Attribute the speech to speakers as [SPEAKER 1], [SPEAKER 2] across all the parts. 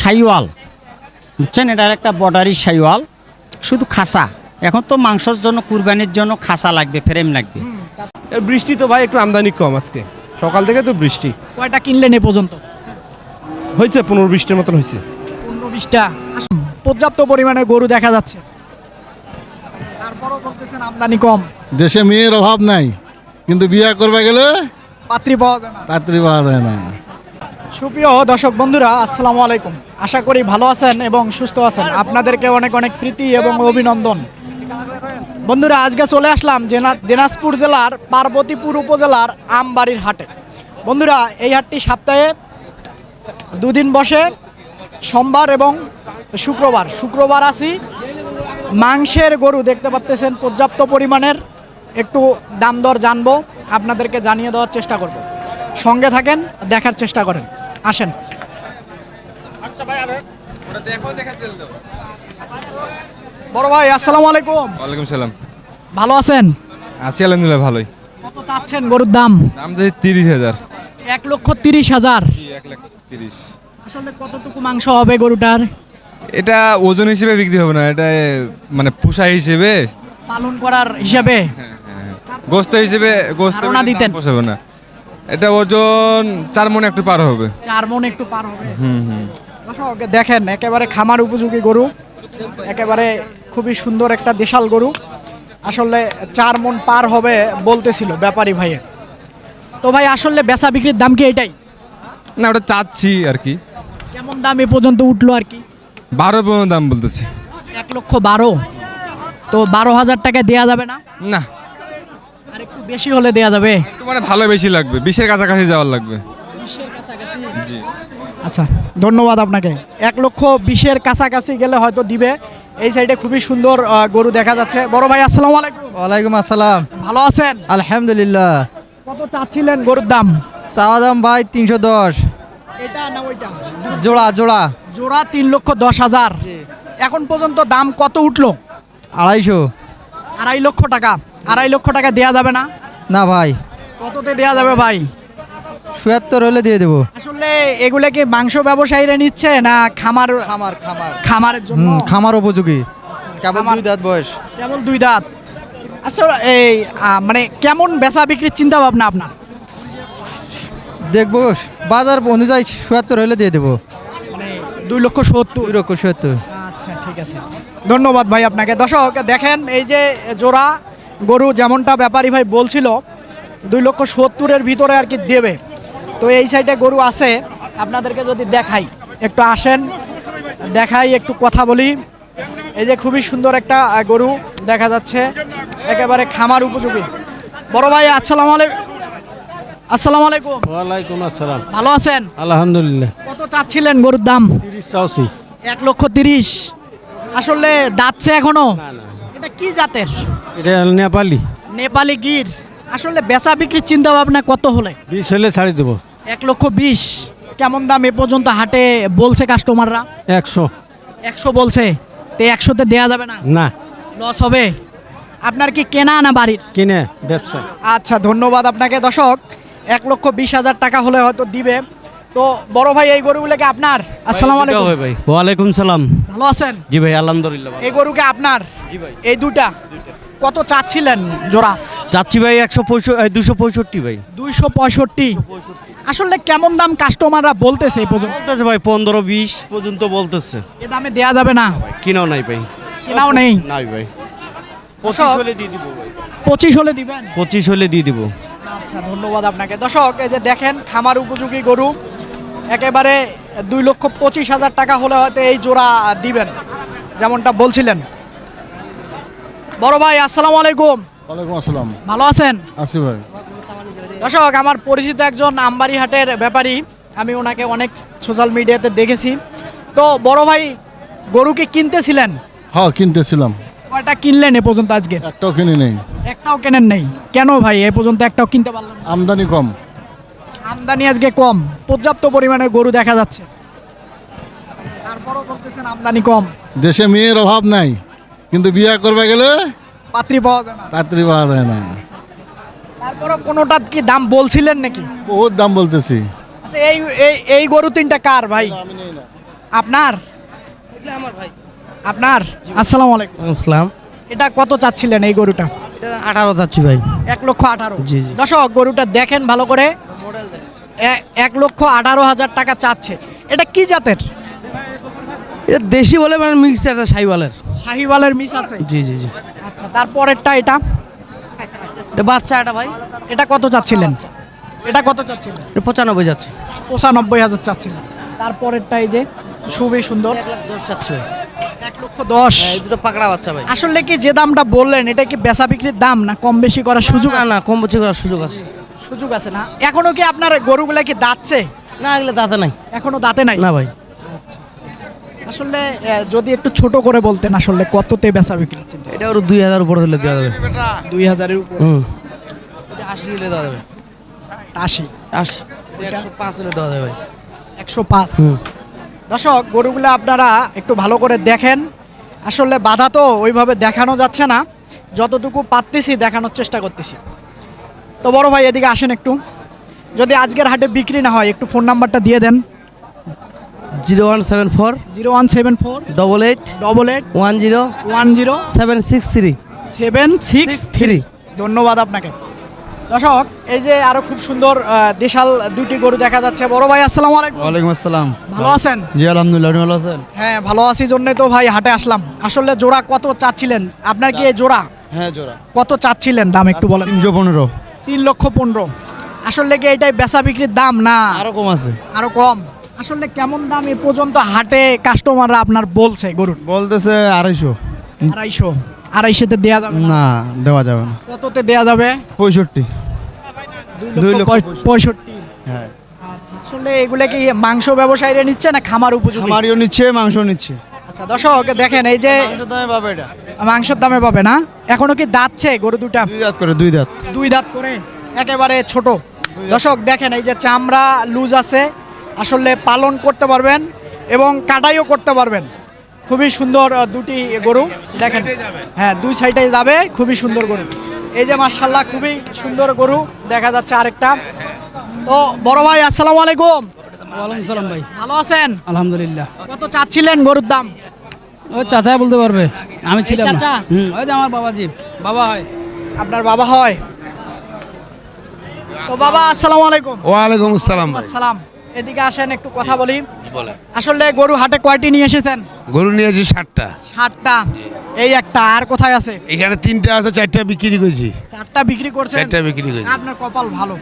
[SPEAKER 1] সাইওয়াল বুঝছেন? এটা একটা বর্ডারি সাইওয়াল শুধু খাসা। এখন তো মাংসর জন্য কুরবানির জন্য খাসা লাগবে ফ্রেম লাগবে।
[SPEAKER 2] বৃষ্টি তো ভাই একটু আমদানি কম আজকে। সকাল থেকে তো বৃষ্টি।
[SPEAKER 3] কয়টা কিনলেন এ পর্যন্ত?
[SPEAKER 2] হয়েছে পনেরো বৃষ্টির মতন হয়েছে।
[SPEAKER 3] পনেরো বিশটা। পর্যাপ্ত পরিমাণে গরু দেখা যাচ্ছে। তারপরও বলতেছেন আমদানি কম।
[SPEAKER 4] দেশে মেয়ের অভাব নাই কিন্তু বিয়ে করবে গেলে
[SPEAKER 3] পাত্রী পাওয়া যায় না।
[SPEAKER 4] পাত্রী পাওয়া যায় না।
[SPEAKER 3] সুপ্রিয় দর্শক বন্ধুরা, আসসালামু আলাইকুম। আশা করি ভালো আছেন এবং সুস্থ আছেন। আপনাদেরকে অনেক অনেক প্রীতি এবং অভিনন্দন। বন্ধুরা, আজকে চলে আসলাম দিনাজপুর জেলার পার্বতীপুর উপজেলার আমবাড়ির হাটে। বন্ধুরা, এই হাটটি সপ্তাহে দুদিন বসে, সোমবার এবং শুক্রবার। শুক্রবার আসি, মাংসের গরু দেখতে পাচ্তেছেন, পর্যাপ্ত পরিমাণের একটু দাম দর জানব, আপনাদেরকে জানিয়ে দেওয়ার চেষ্টা করব। সঙ্গে থাকেন, দেখার চেষ্টা করেন। আসেন। বড় ভাই আসসালামু আলাইকুম।
[SPEAKER 5] ওয়ালাইকুম সালাম।
[SPEAKER 3] ভালো আছেন?
[SPEAKER 5] আছি আলহামদুলিল্লাহ ভালোই।
[SPEAKER 3] কত চাচ্ছেন গরুর দাম?
[SPEAKER 5] দাম যাচ্ছে তিরিশ হাজার।
[SPEAKER 3] এক লক্ষ তিরিশ হাজার।
[SPEAKER 5] এক লাখ তিরিশ।
[SPEAKER 3] আসলে কতটুকু মাংস হবে গরুটার?
[SPEAKER 5] এটা ওজন হিসেবে বিক্রি হবে না এটা মানে পোষা হিসেবে।
[SPEAKER 3] পালন করার হিসাবে।
[SPEAKER 5] গোস্ত হিসেবে গোস্ত
[SPEAKER 3] দিতেন।
[SPEAKER 5] পোষাবে না। এটা ওজন চার মনে একটু পার হবে।
[SPEAKER 3] চার মন একটু পার হবে।
[SPEAKER 5] হুম হুম।
[SPEAKER 3] দেখেন একেবারে খামার উপযোগী গরু একেবারে খুবই সুন্দর একটা দেশাল গরু। আসলে চার মন পার হবে বলতেছিল ব্যাপারী ভাইয়ে। তো ভাই আসলে বেচা বিক্রির দাম কি এটাই?
[SPEAKER 5] না ওটা চাচ্ছি আর কি।
[SPEAKER 3] কেমন দাম এ পর্যন্ত উঠল আর কি?
[SPEAKER 5] বারো পনেরো দাম বলতেছি।
[SPEAKER 3] এক লক্ষ বারো। তো বারো হাজার টাকা দেওয়া যাবে না?
[SPEAKER 5] না।
[SPEAKER 3] আর একটু বেশি হলে দেওয়া যাবে?
[SPEAKER 5] একটু মানে ভালো বেশি লাগবে। বিশের কাছাকাছি যাওয়ার লাগবে। জি।
[SPEAKER 3] আচ্ছা ধন্যবাদ আপনাকে। এক লক্ষ বিশের কাছাকাছি গেলে হয়তো দিবে। এই সাইডে খুবই সুন্দর গরু দেখা যাচ্ছে। বড় ভাই আসসালামু আলাইকুম।
[SPEAKER 6] ওয়ালাইকুম আসসালাম।
[SPEAKER 3] ভালো আছেন?
[SPEAKER 6] আলহামদুলিল্লাহ।
[SPEAKER 3] কত চাচ্ছিলেন গরুর দাম?
[SPEAKER 6] চাওয়া দাম ভাই তিনশো দশ।
[SPEAKER 3] এটা না ওইটা?
[SPEAKER 6] জোড়া জোড়া।
[SPEAKER 3] জোড়া তিন লক্ষ দশ হাজার। এখন পর্যন্ত দাম কত উঠল?
[SPEAKER 6] আড়াইশো।
[SPEAKER 3] আড়াই লক্ষ টাকা। আড়াই লক্ষ টাকা দেয়া যাবে না?
[SPEAKER 6] না ভাই।
[SPEAKER 3] কততে দেয়া যাবে ভাই?
[SPEAKER 6] সুয়াত্তর হলে দিয়ে দেবো।
[SPEAKER 3] আসলে এগুলো কি মাংস ব্যবসায়ীরা নিচ্ছে না খামার
[SPEAKER 6] খামার খামার।
[SPEAKER 3] খামারের জন্য?
[SPEAKER 6] খামার উপযোগী। কেবল দুই দাঁত বয়স।
[SPEAKER 3] কেবল দুই দাঁত। আচ্ছা এই মানে কেমন বেচা বিক্রির চিন্তা ভাবনা আপনার?
[SPEAKER 6] দেখব বাজার অনুযায়ী সুয়াত্তর হলে দিয়ে দেবো।
[SPEAKER 3] মানে দুই লক্ষ সত্তর?
[SPEAKER 6] দুই লক্ষ সুয়াত্তর
[SPEAKER 3] আচ্ছা ঠিক আছে। ধন্যবাদ ভাই আপনাকে। দর্শক দেখেন এই যে জোড়া গরু যেমনটা ব্যাপারী ভাই বলছিল দুই লক্ষ সত্তরের ভিতরে আর কি দেবে। তো এই সাইডে গরু আছে আপনাদেরকে যদি দেখাই একটু আসেন দেখাই একটু কথা বলি। এই যে খুবই সুন্দর একটা গরু দেখা যাচ্ছে একেবারে খামার উপযোগী। বড় ভাই আসসালামু আলাইকুম আসসালামু আলাইকুম।
[SPEAKER 7] ওয়ালাইকুম আসসালাম।
[SPEAKER 3] ভালো আছেন?
[SPEAKER 7] আলহামদুলিল্লাহ।
[SPEAKER 3] কত চাচ্ছিলেন গরুর দাম?
[SPEAKER 7] তিরিশ
[SPEAKER 3] এক লক্ষ তিরিশ। আসলে দাঁতছে এখনও? এটা কি জাতের?
[SPEAKER 7] এটা নেপালি।
[SPEAKER 3] নেপালি গির। আসলে বেচা বিক্রির চিন্তা ভাবনা কত হলে?
[SPEAKER 7] বিশ হলে ছাড়ি দেবো।
[SPEAKER 3] এক লক্ষ বিশ। কেমন দাম এ পর্যন্ত হাটে বলছে কাস্টমাররা
[SPEAKER 7] একশো।
[SPEAKER 3] একশো বলছে। তো একশোতে দেয়া যাবে না?
[SPEAKER 7] না।
[SPEAKER 3] লস হবে? আপনার কি কেনা না বাড়ির?
[SPEAKER 7] কিনে ব্যবসা।
[SPEAKER 3] আচ্ছা ধন্যবাদ আপনাকে দর্শক। এক লক্ষ বিশ হাজার টাকা হলে হয়তো দিবে। তো বড় ভাই এই গরুগুলোকে আপনার? আসসালামু আলাইকুম।
[SPEAKER 1] ভাই। ওয়ালাইকুম সালাম।
[SPEAKER 3] ভালো আছেন?
[SPEAKER 1] জি ভাই আলহামদুলিল্লাহ
[SPEAKER 3] এই গরুকে আপনার? এই দুটা কত চাচ্ছিলেন জোড়া?
[SPEAKER 1] যাচ্ছি ভাই একশো পঁয়ষট্টি দুশো পঁয়ষট্টি ভাই।
[SPEAKER 3] দুইশো পঁয়ষট্টি। আসলে কেমন দাম কাস্টমাররা বলতেছে এই পর্যন্ত?
[SPEAKER 1] বলতেছে ভাই পনেরো বিশ পর্যন্ত বলতেছে।
[SPEAKER 3] এ দামে দেয়া যাবে না?
[SPEAKER 1] কিনাও নাই ভাই।
[SPEAKER 3] কেনাও নেই?
[SPEAKER 1] নাই ভাই। পঁচিশ হলে দিয়ে দিব ভাই।
[SPEAKER 3] পঁচিশ হলে দিবেন?
[SPEAKER 1] পঁচিশ হলে দিয়ে দিব।
[SPEAKER 3] আচ্ছা ধন্যবাদ আপনাকে। দর্শক এই যে দেখেন খামার উপযোগী গরু একেবারে দুই লক্ষ পঁচিশ হাজার টাকা হলে হয়তো এই জোড়া দিবেন যেমনটা বলছিলেন। বড় ভাই আসসালামু আলাইকুম।
[SPEAKER 4] ওয়ালাইকুম আসসালাম।
[SPEAKER 3] ভালো আছেন?
[SPEAKER 4] আসি ভাই।
[SPEAKER 3] দর্শক আমার পরিচিত একজন আমবাড়ি হাটের ব্যাপারী আমি ওনাকে অনেক সোশ্যাল মিডিয়াতে দেখেছি। তো বড় ভাই গরুকে কিনতেছিলেন?
[SPEAKER 4] হ্যাঁ কিনতেছিলাম।
[SPEAKER 3] কয়টা কিনলেন এ পর্যন্ত আজকে?
[SPEAKER 4] একটাও কিনে নেই।
[SPEAKER 3] একটাও কেনেন নেই। কেন ভাই এ পর্যন্ত একটাও কিনতে পারলেন না?
[SPEAKER 4] আমদানি কম।
[SPEAKER 3] আমদানি আজকে কম। পর্যাপ্ত পরিমাণে গরু দেখা যাচ্ছে। তারপরও বলতেছেন আমদানি কম।
[SPEAKER 4] দেশে মেয়ের অভাব নাই। কিন্তু বিয়ে করবে গেলে?
[SPEAKER 3] পাত্রী পাওয়া যায় না।
[SPEAKER 4] পাত্রী পাওয়া যায় না।
[SPEAKER 3] তারপরও কোনোটার কি দাম বলছিলেন নাকি?
[SPEAKER 4] বহুত দাম বলতেছি।
[SPEAKER 3] আচ্ছা এই এই এই গরু তিনটা কার ভাই? আপনার? আমার ভাই। আপনার? আসসালামু আলাইকুম।
[SPEAKER 2] ইসলাম
[SPEAKER 3] এটা কত চাচ্ছিলেন এই গরুটা?
[SPEAKER 2] আঠারো চাচ্ছি ভাই।
[SPEAKER 3] এক লক্ষ আঠারো।
[SPEAKER 2] জি, জি।
[SPEAKER 3] দর্শক গরুটা দেখেন ভালো করে। এক লক্ষ আঠারো হাজার টাকা চাচ্ছে। এটা কি জাতের?
[SPEAKER 2] এটা দেশি বলে মানে মিক্স আছে সাইওয়ালের
[SPEAKER 3] শাহিওয়ালের মিস আছে?
[SPEAKER 2] জি জি জি।
[SPEAKER 3] আচ্ছা তারপরেরটা এটা?
[SPEAKER 2] বাচ্চা এটা ভাই।
[SPEAKER 3] এটা কত চাচ্ছিলেন? এটা কত চাচ্ছিলেন?
[SPEAKER 2] পঁচানব্বই যাচ্ছে।
[SPEAKER 3] পঁচানব্বই হাজার চাচ্ছিলেন। তারপরেরটা এই যে খুবই সুন্দর।
[SPEAKER 2] এক লাখ দশ যাচ্ছে
[SPEAKER 3] এক লক্ষ দশ।
[SPEAKER 2] দুটো পাকড়া বাচ্চা ভাই।
[SPEAKER 3] আসলে কি যে দামটা বললেন এটা কি বেচা বিক্রির দাম না কম বেশি করার সুযোগ
[SPEAKER 2] না না কম বেশি করার সুযোগ আছে।
[SPEAKER 3] সুযোগ আছে না? এখনও কি আপনার গরুগুলা কি দাঁতছে?
[SPEAKER 2] না এগুলো দাঁতে নাই।
[SPEAKER 3] এখনও দাঁতে নাই?
[SPEAKER 2] না ভাই।
[SPEAKER 3] আসলে যদি একটু ছোট করে বলতেন আসলে কততে বেচা বিক্রি
[SPEAKER 2] এটা ওর দুই হাজার উপরে হলে দেওয়া যাবে।
[SPEAKER 3] দুই হাজারের উপর?
[SPEAKER 2] আশি হলে দেওয়া যাবে।
[SPEAKER 3] আশি?
[SPEAKER 2] আশি। একশো পাঁচ হলে দেওয়া যাবে
[SPEAKER 3] একশো পাঁচ? দর্শক গরুগুলো আপনারা একটু ভালো করে দেখেন। আসলে বাধা তো ওইভাবে দেখানো যাচ্ছে না। যতটুকু পারতেছি দেখানোর চেষ্টা করতেছি। তো বড় ভাই এদিকে আসেন একটু। যদি আজকের হাটে বিক্রি না হয় একটু ফোন নাম্বারটা দিয়ে দেন।
[SPEAKER 2] Zero one seven four
[SPEAKER 3] zero one seven four
[SPEAKER 2] double eight
[SPEAKER 3] double eight
[SPEAKER 2] one zero
[SPEAKER 3] one zero
[SPEAKER 2] seven six three
[SPEAKER 3] seven six three ধন্যবাদ আপনাকে। দর্শক এই যে আরও খুব সুন্দর দেশাল দুটি গরু দেখা যাচ্ছে। বড় ভাই আসসালামু আলাইকুম।
[SPEAKER 4] ওয়ালাইকুম আসসালাম।
[SPEAKER 3] ভালো আছেন?
[SPEAKER 4] জি আলহামদুলিল্লাহ ভালো আছেন?
[SPEAKER 3] হ্যাঁ ভালো আছি জন্য তো ভাই হাটে আসলাম। আসলে জোড়া কত চাচ্ছিলেন? আপনার কি এই জোড়া?
[SPEAKER 4] হ্যাঁ জোড়া।
[SPEAKER 3] কত চাচ্ছিলেন? দাম একটু বলেন।
[SPEAKER 4] তিনশো পনেরো।
[SPEAKER 3] তিন লক্ষ পনেরো। আসলে কি এটাই বেচা বিক্রির দাম না?
[SPEAKER 4] আরও কম আছে।
[SPEAKER 3] আরও কম? আসলে কেমন দাম এ পর্যন্ত হাটে কাস্টমাররা আপনার বলছে গরুর?
[SPEAKER 4] বলতেছে আড়াইশো।
[SPEAKER 3] আড়াইশো। আড়াইশোতে দেয়া যাবে না?
[SPEAKER 4] না দেওয়া যাবে না।
[SPEAKER 3] কততে দেয়া যাবে?
[SPEAKER 4] পঁয়ষট্টি।
[SPEAKER 3] দুই লক্ষ পঁয়ষট্টি।
[SPEAKER 4] হ্যাঁ।
[SPEAKER 3] আচ্ছা, আসলে এগুলো কি মাংস ব্যবসায়ীরা নিচ্ছে না খামার উপযোগী?
[SPEAKER 4] আমারও নিচ্ছে মাংস নিচ্ছে।
[SPEAKER 3] আচ্ছা দর্শক দেখেন এই যে
[SPEAKER 4] দামে পাবে এটা।
[SPEAKER 3] মাংসের দামে পাবে না? এখনও কি দাঁতছে গরু দুটা
[SPEAKER 4] দুই দাঁত করে দুই দাঁত।
[SPEAKER 3] দুই দাঁত করে? একেবারে ছোট। দর্শক দেখেন এই যে চামড়া লুজ আছে। আসলে পালন করতে পারবেন এবং কাটাইও করতে পারবেন। খুবই সুন্দর দুটি গরু দেখেন। হ্যাঁ দুই সাইডে যাবে খুবই সুন্দর গরু। এই যে মার্শাল্লাহ খুবই সুন্দর গরু দেখা যাচ্ছে আরেকটা। তো বড় ভাই আসসালামু আলাইকুম।
[SPEAKER 8] ওয়ালাইকুম সালাম ভাই।
[SPEAKER 3] ভালো আছেন?
[SPEAKER 8] আলহামদুলিল্লাহ।
[SPEAKER 3] কত চাচ্ছিলেন গরুর দাম?
[SPEAKER 8] ওই চাচা বলতে পারবে আমি ছিলাম
[SPEAKER 3] চাচা?
[SPEAKER 8] হুম ওই যে আমার বাবাজি বাবা হয়।
[SPEAKER 3] আপনার বাবা হয়? তো বাবা আসসালামু আলাইকুম।
[SPEAKER 9] ওয়ালাইকুম আসসালাম ভাই।
[SPEAKER 3] আসসালাম। এদিকে আসেন একটু কথা বলি। আসলে গরু হাটে কয়টি নিয়ে এসেছেন?
[SPEAKER 9] গরু নিয়েছি ষাটটা
[SPEAKER 3] ষাটটা এই একটা আর কোথায় আছে?
[SPEAKER 9] এখানে তিনটা আছে চারটা বিক্রি করেছি।
[SPEAKER 3] চারটা বিক্রি করছেন?
[SPEAKER 9] চারটা বিক্রি করেছি।
[SPEAKER 3] আপনার কপাল ভালো।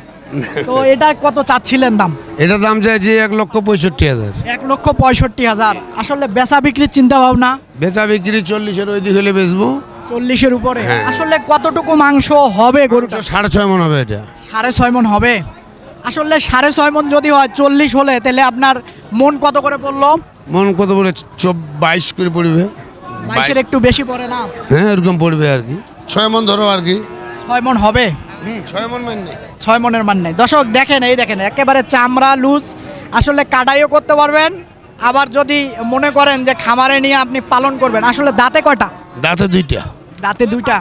[SPEAKER 3] তো এটা কত চাচ্ছিলেন দাম?
[SPEAKER 9] এটা দাম চাই যে এক লক্ষ পঁয়ষট্টি হাজার।
[SPEAKER 3] এক লক্ষ পঁয়ষট্টি হাজার। আসলে বেচা বিক্রির চিন্তা ভাবনা
[SPEAKER 9] বেচা বিক্রি চল্লিশের ওই দিক হলে বেচবো।
[SPEAKER 3] চল্লিশের উপরে।
[SPEAKER 9] হ্যাঁ।
[SPEAKER 3] আসলে কতটুকু মাংস হবে গরুটা?
[SPEAKER 9] সাড়ে ছয় মন হবে এটা।
[SPEAKER 3] সাড়ে ছয় মন হবে? আসলে সাড়ে ছয় মন যদি হয় চল্লিশ হলে তাহলে আপনার মন কত করে পড়ল?
[SPEAKER 9] মন কত বলে চব বাইশ করে পড়বে।
[SPEAKER 3] বাইশের একটু বেশি পড়ে না?
[SPEAKER 9] হ্যাঁ এরকম পড়বে আর কি। ছয় মন ধরো আর কি।
[SPEAKER 3] ছয় মন হবে?
[SPEAKER 9] হুম ছয় মন মানে
[SPEAKER 3] ছয় মনের মান নেই। দর্শক দেখেন এই দেখেন একেবারে চামড়া লুজ আসলে কাটাইও করতে পারবেন। আবার যদি মনে করেন যে খামারে নিয়ে আপনি পালন করবেন আসলে দাঁতে কয়টা?
[SPEAKER 9] দাঁতে দুইটা।
[SPEAKER 3] দাঁতে দুইটা।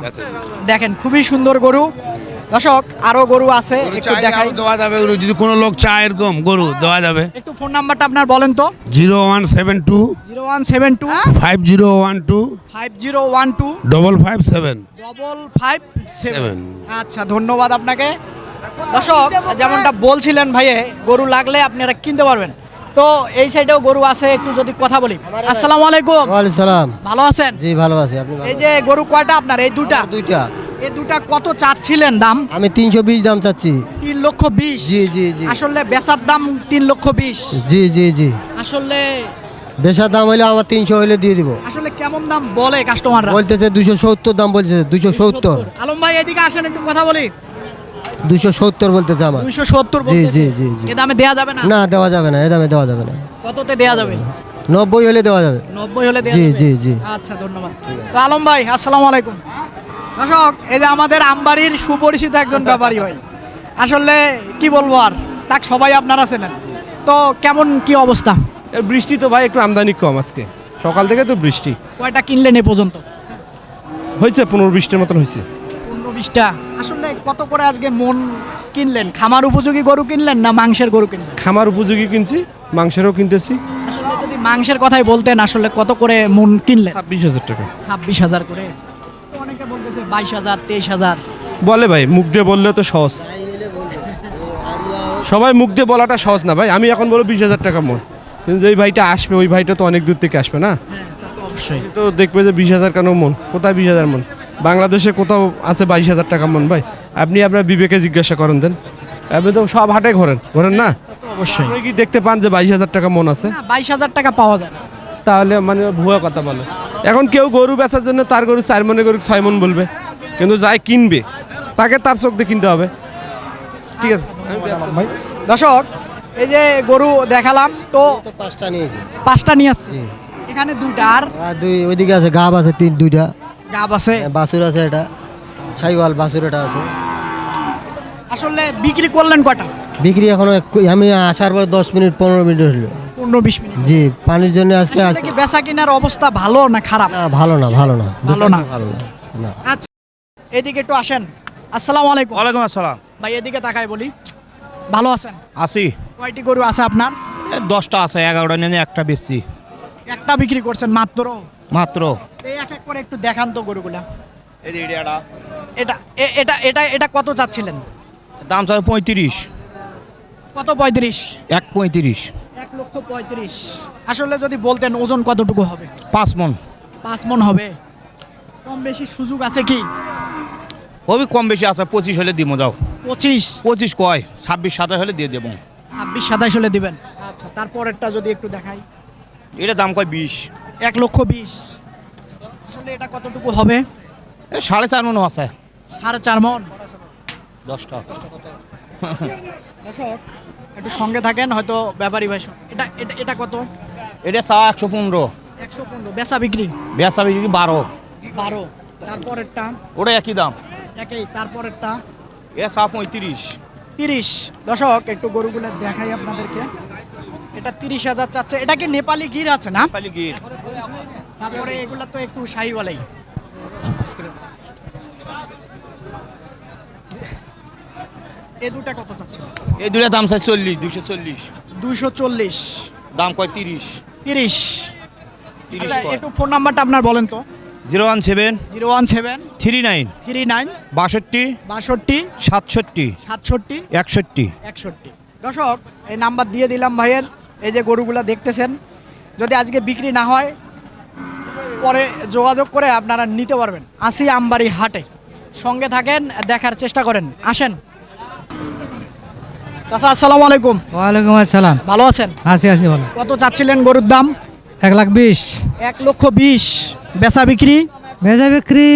[SPEAKER 3] দেখেন খুবই সুন্দর গরু। দর্শক আরও গরু আছে একটু দেখাই।
[SPEAKER 9] দেওয়া যাবে গরু যদি কোনো লোক চায় এরকম গরু দেওয়া যাবে।
[SPEAKER 3] একটু ফোন নাম্বারটা আপনার বলেন তো।
[SPEAKER 9] Zero one seven two
[SPEAKER 3] zero one seven two
[SPEAKER 9] five zero one two
[SPEAKER 3] five zero one two
[SPEAKER 9] double five seven.
[SPEAKER 3] Double five seven. আচ্ছা ধন্যবাদ আপনাকে। দর্শক যেমনটা বলছিলেন ভাইয়ে গরু লাগলে আপনারা কিনতে পারবেন। তো এই সাইডেও গরু আছে একটু যদি কথা বলি। আসসালামু আলাইকুম।
[SPEAKER 6] ওয়ালাইকুম সালাম।
[SPEAKER 3] ভালো আছেন?
[SPEAKER 6] জি ভালো আছি আপনি
[SPEAKER 3] এই যে গরু কয়টা আপনার? এই দুটা
[SPEAKER 6] দুইটা।
[SPEAKER 3] এই দুটা কত চাচ্ছিলেন দাম?
[SPEAKER 6] আমি তিনশো বিশ দাম চাচ্ছি।
[SPEAKER 3] তিন লক্ষ বিশ?
[SPEAKER 6] জি জি জি।
[SPEAKER 3] আসলে বেচার দাম তিন লক্ষ বিশ?
[SPEAKER 6] জি জি জি।
[SPEAKER 3] আসলে
[SPEAKER 6] বেশার দাম হইলে আমার তিনশো হইলে দিয়ে দিব।
[SPEAKER 3] আসলে কেমন দাম বলে কাস্টমাররা
[SPEAKER 6] বলতেছে দুশো সত্তর দাম বলতেছে দুশো সত্তর।
[SPEAKER 3] আলম ভাই এদিকে আসেন একটু কথা বলি।
[SPEAKER 6] দুশো সত্তর বলতেছে আমার।
[SPEAKER 3] দুইশো সত্তর
[SPEAKER 6] জি জি জি জি।
[SPEAKER 3] এ দামে দেয়া যাবে না?
[SPEAKER 6] না দেওয়া যাবে না এ দামে দেওয়া যাবে না।
[SPEAKER 3] কততে দেয়া যাবে?
[SPEAKER 6] নব্বই হলে দেওয়া যাবে।
[SPEAKER 3] নব্বই হলে
[SPEAKER 6] জি
[SPEAKER 3] যাবে?
[SPEAKER 6] জি জি।
[SPEAKER 3] আচ্ছা ধন্যবাদ। তো আলম ভাই আসসালামু আলাইকুম। দর্শক এই যে আমাদের আমবাড়ির সুপরিচিত একজন ব্যাপারী ভাই। আসলে কি বলব আর? তাক সবাই আপনারা চেনেন তো কেমন কি অবস্থা?
[SPEAKER 2] বৃষ্টি তো ভাই একটু আমদানি কম আজকে। সকাল থেকে তো বৃষ্টি।
[SPEAKER 3] কয়টা কিনলেন এ পর্যন্ত?
[SPEAKER 2] হয়েছে পনেরো বিশটার মতন হয়েছে।
[SPEAKER 3] বিশটা আসলে কত করে আজকে মন কিনলেন? খামার উপযোগী গরু কিনলেন না মাংসের গরু কিনলেন?
[SPEAKER 2] খামার উপযোগী কিনছি মাংসেরও কিনতেছি।
[SPEAKER 3] আসলে যদি মাংসের কথাই বলতেন আসলে কত করে মন কিনলেন?
[SPEAKER 2] ছাব্বিশ হাজার টাকা।
[SPEAKER 3] ছাব্বিশ হাজার করে? অনেকে বলতেছে বাইশ হাজার তেইশ হাজার।
[SPEAKER 2] বলে ভাই মুখ দিয়ে বললে তো সহজ। সবাই মুখ দিয়ে বলাটা সহজ না ভাই। আমি এখন বলব বিশ হাজার টাকা মন। কিন্তু যেই ভাইটা আসবে ওই ভাইটা তো অনেক দূর থেকে আসবে না?
[SPEAKER 3] হ্যাঁ অবশ্যই।
[SPEAKER 2] তো দেখবে যে বিশ হাজার কেন মন? কোথায় বিশ হাজার মন? বাংলাদেশে কোথাও আছে বাইশ হাজার টাকা মন ভাই? আপনি আপনার বিবেকে জিজ্ঞাসা করেন দেন। আপনি তো সব হাটে ঘোরেন। ঘোরেন না?
[SPEAKER 3] অবশ্যই।
[SPEAKER 2] আপনি কি দেখতে পান যে বাইশ হাজার টাকা মন আছে?
[SPEAKER 3] বাইশ হাজার টাকা পাওয়া যায় না।
[SPEAKER 2] তাহলে মানে ভুয়া কথা বলে। এখন কেউ গরু বেচার জন্য তার গরু চার মনে গরু ছয় মন বলবে। কিন্তু যাই কিনবে। তাকে তার চোখ দিয়ে কিনতে হবে। ঠিক আছে।
[SPEAKER 3] ভাই দর্শক এই যে গরু দেখালাম তো
[SPEAKER 6] পাঁচটা নিয়েছি
[SPEAKER 3] পাঁচটা নিয়ে আসছে। এখানে দুইটা আর?
[SPEAKER 6] আর দুই ওইদিকে আছে গাব আছে তিন দুইটা।
[SPEAKER 3] গাব আছে?
[SPEAKER 6] বাসুর আছে এটা। সাইওয়াল বাসুর এটা আছে।
[SPEAKER 3] আসলে বিক্রি করলেন কটা?
[SPEAKER 6] বিক্রি এখনও আমি আসার পর দশ মিনিট পনেরো মিনিট হলো।
[SPEAKER 3] পনেরো বিশ মিনিট।
[SPEAKER 6] জি পানির জন্য আজকে
[SPEAKER 3] বেচা কিনার অবস্থা ভালো না খারাপ?
[SPEAKER 6] না ভালো না ভালো না।
[SPEAKER 3] ভালো না।
[SPEAKER 6] ভালো না।
[SPEAKER 3] আচ্ছা এদিকে একটু আসেন। আসসালামু আলাইকুম।
[SPEAKER 10] ওয়ালাইকুম আসসালাম।
[SPEAKER 3] ভাই এদিকে তাকাই বলি। ভালো আছেন?
[SPEAKER 10] আসি
[SPEAKER 3] কয়টি গরু আছে আপনার?
[SPEAKER 10] দশটা আছে এগারোটা নিয়ে একটা বেশি
[SPEAKER 3] একটা বিক্রি করছেন মাত্র?
[SPEAKER 10] মাত্র।
[SPEAKER 3] এই এক এক করে একটু দেখান তো গরুগুলা।
[SPEAKER 10] এই যে এটা
[SPEAKER 3] এটা এটা এটা এটা কত চাচ্ছিলেন?
[SPEAKER 10] দাম চাই পঁয়ত্রিশ।
[SPEAKER 3] কত পঁয়ত্রিশ?
[SPEAKER 10] এক পঁয়ত্রিশ।
[SPEAKER 3] এক লক্ষ পঁয়ত্রিশ। আসলে যদি বলতেন ওজন কতটুকু হবে?
[SPEAKER 10] পাঁচ মন।
[SPEAKER 3] পাঁচ মন হবে। কম বেশি সুযোগ আছে কি?
[SPEAKER 10] ওই কম বেশি আছে পঁচিশ হলে দিব যাও।
[SPEAKER 3] পঁচিশ?
[SPEAKER 10] পঁচিশ কয়? ছাব্বিশ সাতাশ হলে দিয়ে দেবো।
[SPEAKER 3] ছাব্বিশ সাতাশ হলে দিবেন। আচ্ছা তারপরেরটা যদি একটু দেখাই।
[SPEAKER 10] এটা দাম কয় বিশ?
[SPEAKER 3] এক লক্ষ বিশ। আসলে এটা কতটুকু হবে?
[SPEAKER 10] এ সাড়ে চার মনও আছে।
[SPEAKER 3] সাড়ে চার মন?
[SPEAKER 10] দশটা
[SPEAKER 3] একটু সঙ্গে থাকেন হয়তো ব্যাপারী ভাই এটা এটা এটা কত?
[SPEAKER 10] এটা চা একশো পনেরো।
[SPEAKER 3] একশো পনেরো। বেচা বিক্রি?
[SPEAKER 10] বেচা বিক্রি বারো।
[SPEAKER 3] বারো। তারপরেরটা?
[SPEAKER 10] ওটা একই দাম।
[SPEAKER 3] একই। তারপরেরটা?
[SPEAKER 10] এ চা পঁয়ত্রিশ।
[SPEAKER 3] তিরিশ। দশক একটু গরুগুলো দেখাই আপনাদেরকে। এটা তিরিশ হাজার চাচ্ছে। এটা কি নেপালি গির আছে না?
[SPEAKER 10] খালি গির।
[SPEAKER 3] তারপরে এগুলা তো একটু শাহিওয়ালাই। এ দুটা কত চাচ্ছে?
[SPEAKER 10] এই দুটা দাম চাই চল্লিশ দুশো চল্লিশ।
[SPEAKER 3] দুইশো চল্লিশ।
[SPEAKER 10] দাম কয় তিরিশ।
[SPEAKER 3] তিরিশ।
[SPEAKER 10] তিরিশ
[SPEAKER 3] আচ্ছা একটু ফোন নাম্বারটা আপনার বলেন তো।
[SPEAKER 10] Zero one seven
[SPEAKER 3] zero one seven
[SPEAKER 10] three nine
[SPEAKER 3] three nine
[SPEAKER 10] বাষট্টি
[SPEAKER 3] বাষট্টি
[SPEAKER 10] সাতষট্টি
[SPEAKER 3] সাতষট্টি
[SPEAKER 10] একষট্টি।
[SPEAKER 3] একষট্টি। দর্শক এই নাম্বার দিয়ে দিলাম ভাইয়ের। এই যে গরুগুলা দেখতেছেন যদি আজকে বিক্রি না হয় পরে যোগাযোগ করে আপনারা নিতে পারবেন। আসি আমবাড়ি হাটে। সঙ্গে থাকেন দেখার চেষ্টা করেন। আসেন। চাচা আসসালামু আলাইকুম।
[SPEAKER 8] ওয়ালাইকুম আসসালাম।
[SPEAKER 3] ভালো আছেন?
[SPEAKER 8] আসি আসি ভালো।
[SPEAKER 3] কত চাচ্ছিলেন গরুর দাম?
[SPEAKER 8] এক লাখ বিশ।
[SPEAKER 3] এক লক্ষ বিশ। বেচা বিক্রি?
[SPEAKER 8] ভেজা বিক্রি